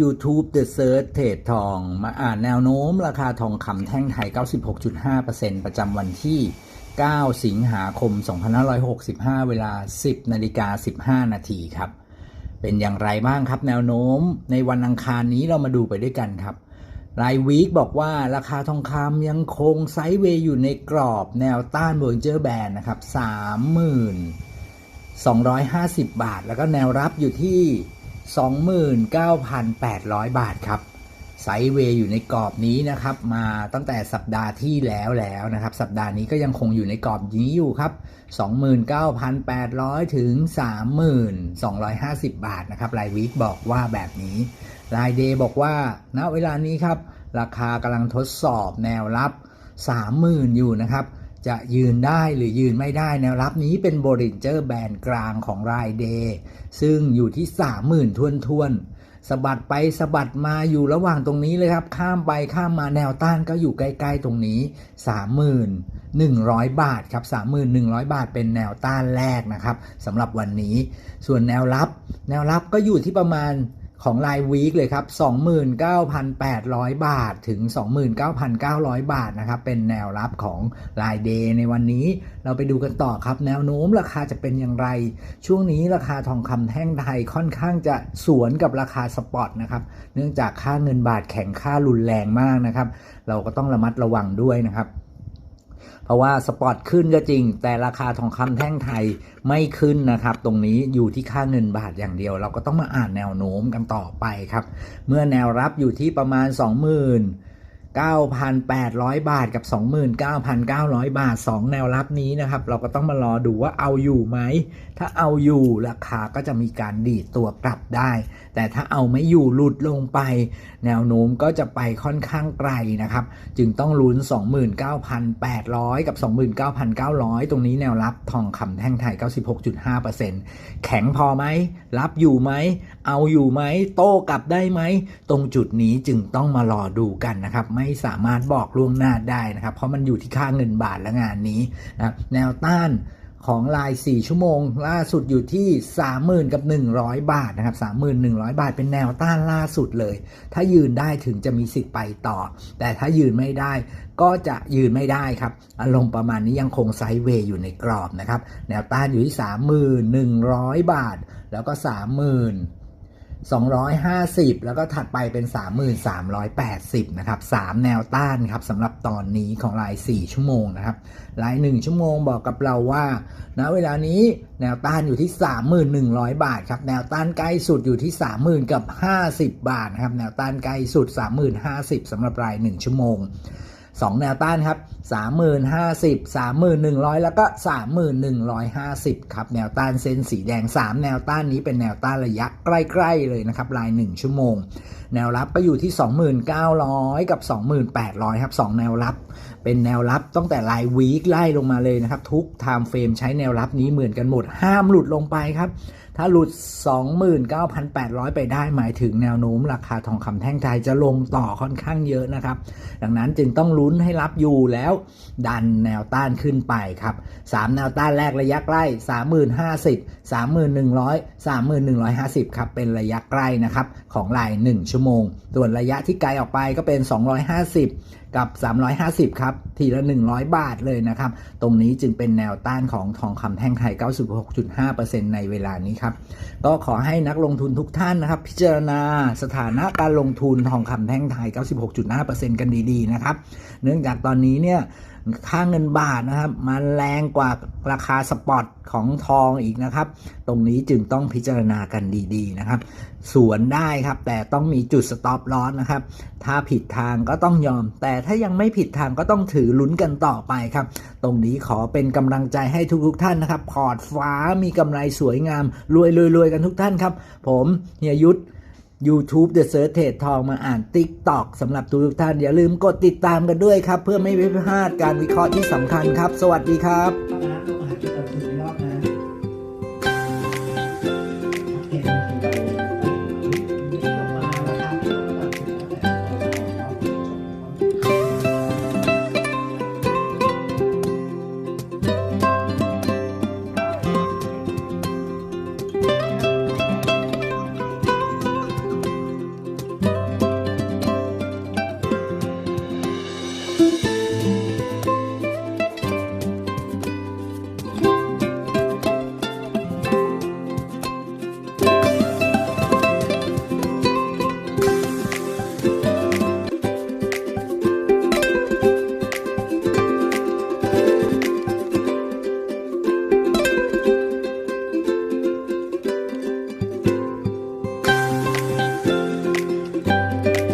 YouTube The Search เทรดทอง มาอ่านแนวโน้มราคาทองคำแท่งไทย 96.5%ประจำวันที่ 9 สิงหาคม 2565 เวลา 10นาฬิกา15 นาทีครับ เป็นอย่างไรบ้างครับแนวโน้มในวันอังคารนี้เรามาดูไปด้วยกันครับ รายวีคบอกว่าราคาทองคำยังคงไซด์เวย์อยู่ในกรอบแนวต้านบนเจอร์แบนนะครับ30,250 บาท แล้วก็แนวรับอยู่ที่ 29,800 บาทครับไซด์เวย์อยู่ในกรอบนี้นะครับ มาตั้งแต่สัปดาห์ที่แล้วแล้วนะครับ สัปดาห์นี้ก็ยังคงอยู่ในกรอบนี้อยู่ครับ 29,800 ถึง 3,250 บาทนะครับรายวีคบอกว่าแบบนี้รายเดย์บอกว่าณเวลานี้ครับ ราคากำลังทดสอบแนวรับ 30,000 อยู่นะครับ จะยืนได้หรือยืนไม่ได้แนวรับนี้เป็นบริเจอร์แบนกลางของรายเดย์ซึ่งอยู่ที่ 30,000ทวนทวนๆสะบัดไปสะบัดมาอยู่ระหว่างตรงนี้เลยครับ ข้ามไปข้ามมาแนวต้านก็อยู่ใกล้ๆตรงนี้ 3,100 บาทครับ 3,100 บาทเป็นแนวต้านแรกนะครับสำหรับวันนี้ ส่วนแนวรับ แนวรับก็อยู่ที่ประมาณ ของรายวีคเลยครับ 29,800 บาทถึง 29,900 บาทนะครับ เป็นแนวรับของรายเดย์ในวันนี้ เราไปดูกันต่อครับ แนวโน้มราคาจะเป็นอย่างไร ช่วงนี้ราคาทองคำแท่งไทยค่อนข้างจะสวนกับราคาสปอตนะครับ เนื่องจากค่าเงินบาทแข็งค่ารุนแรงมากนะครับ เราก็ต้องระมัดระวังด้วยนะครับ เพราะว่าสปอตขึ้นก็จริง แต่ราคาทองคำแท่งไทยไม่ขึ้นนะครับ ตรงนี้อยู่ที่ค่าเงินบาทอย่างเดียว เราก็ต้องมาอ่านแนวโน้มกันต่อไปครับ เมื่อแนวรับอยู่ที่ประมาณ 9,800 บาทกับ 29,900 บาท 2 แนวรับนี้นะครับ เราก็ต้องมารอดูว่าเอาอยู่ไหม ถ้าเอาอยู่ราคาก็จะมีการดีดตัวกลับได้ แต่ถ้าเอาไม่อยู่หลุดลงไป แนวโน้มก็จะไปค่อนข้างไกลนะครับ จึงต้องลุ้น 29,800 กับ 29,900 ตรงนี้แนวรับทองคำแท่งไทย 96.5%แข็งพอไหม รับอยู่ไหม เอาอยู่ไหม โต้กลับได้ไหม ตรงจุดนี้จึงต้องมารอดูกันนะครับไไม่สามารถบอกล่วงหน้าได้นะครับ เพราะมันอยู่ที่ค่าเงินบาทและงานนี้นะแนวต้านของลาย 4 ชั่วโมง ล่าสุดอยู่ที่ 30,000 กับ 100 บาทนะครับ 3,100 บาทเป็นแนวต้านล่าสุดเลย ถ้ายืนได้ถึงจะมีสิทธิ์ไปต่อ แต่ถ้ายืนไม่ได้ก็จะยืนไม่ได้ครับ อารมณ์ประมาณนี้ยังคงไซด์เวย์อยู่ในกรอบนะครับ แนวต้านอยู่ที่ 31,100 บาท แล้วก็ 30,000 250 แล้วก็ถัดไปเป็น 3380 นะครับ 3 แนวต้านครับสำหรับตอนนี้ของราย 4 ชั่วโมงนะครับ ราย 1 ชั่วโมงบอกกับเราว่าณเวลานี้แนวต้านอยู่ที่ 3,100 บาทครับ แนวต้านใกล้สุดอยู่ที่ 30,000 กับ 50 บาทนะครับ แนวต้านใกล้สุด 30,050สำหรับราย 1 ชั่วโมง 2 แนวต้านครับ 3050 3100 แล้วก็ 3150 ครับ แนวต้านเส้นสีแดง 3 แนวต้านนี้เป็นแนวต้านระยะใกล้ ๆ เลยนะครับราย 1 ชั่วโมง แนวรับก็อยู่ที่ 2900 กับ 2800 ครับ 2 แนวรับ เป็นแนวรับตั้งแต่รายวีคไล่ลงมาเลยนะครับ ทุกไทม์เฟรมใช้แนวรับนี้เหมือนกันหมด ห้ามหลุดลงไปครับถ้าหลุด 29,800 ไปได้หมายถึงแนวโน้มราคาทองคำแท่งไทยจะลงต่อค่อนข้างเยอะนะครับ ดังนั้นจึงต้องลุ้นให้รับอยู่แล้วดันแนวต้านขึ้นไปครับ 3 แนวต้านแรกระยะใกล้ 3050 3100 31,150 ครับ เป็นระยะใกล้นะครับ ของราย 1 ชั่วโมง ส่วนระยะที่ไกลออกไปก็เป็น 250กับ 350 ครับ ทีละ 100 บาทเลยนะครับ ตรงนี้จึงเป็นแนวต้านของทองคำแท่งไทย 96.5%ในเวลานี้ครับ ก็ขอให้นักลงทุนทุกท่านนะครับ พิจารณาสถานะการลงทุนทองคำแท่งไทย 96.5%กันดีๆนะครับ เนื่องจากตอนนี้เนี่ย ค่าเงินบาทนะครับ มันแรงกว่าราคาสปอตของทองอีกนะครับ ตรงนี้จึงต้องพิจารณากันดีๆนะครับ สวนได้ครับ แต่ต้องมีจุดสต็อปลอสนะครับ ถ้าผิดทางก็ต้องยอม แต่ถ้ายังไม่ผิดทางก็ต้องถือลุ้นกันต่อไปครับ ตรงนี้ขอเป็นกำลังใจให้ทุกๆท่านนะครับ พอร์ตฟ้ามีกำไรสวยงามรวยรวยๆกันทุกท่านครับ ผมเฮียยุทธ YouTube The Search เทรดทองมาอ่าน TikTok สำหรับทุกท่านอย่าลืมกดติดตามกันด้วยครับ เพื่อไม่พลาดการวิเคราะห์ที่สำคัญครับ สวัสดีครับ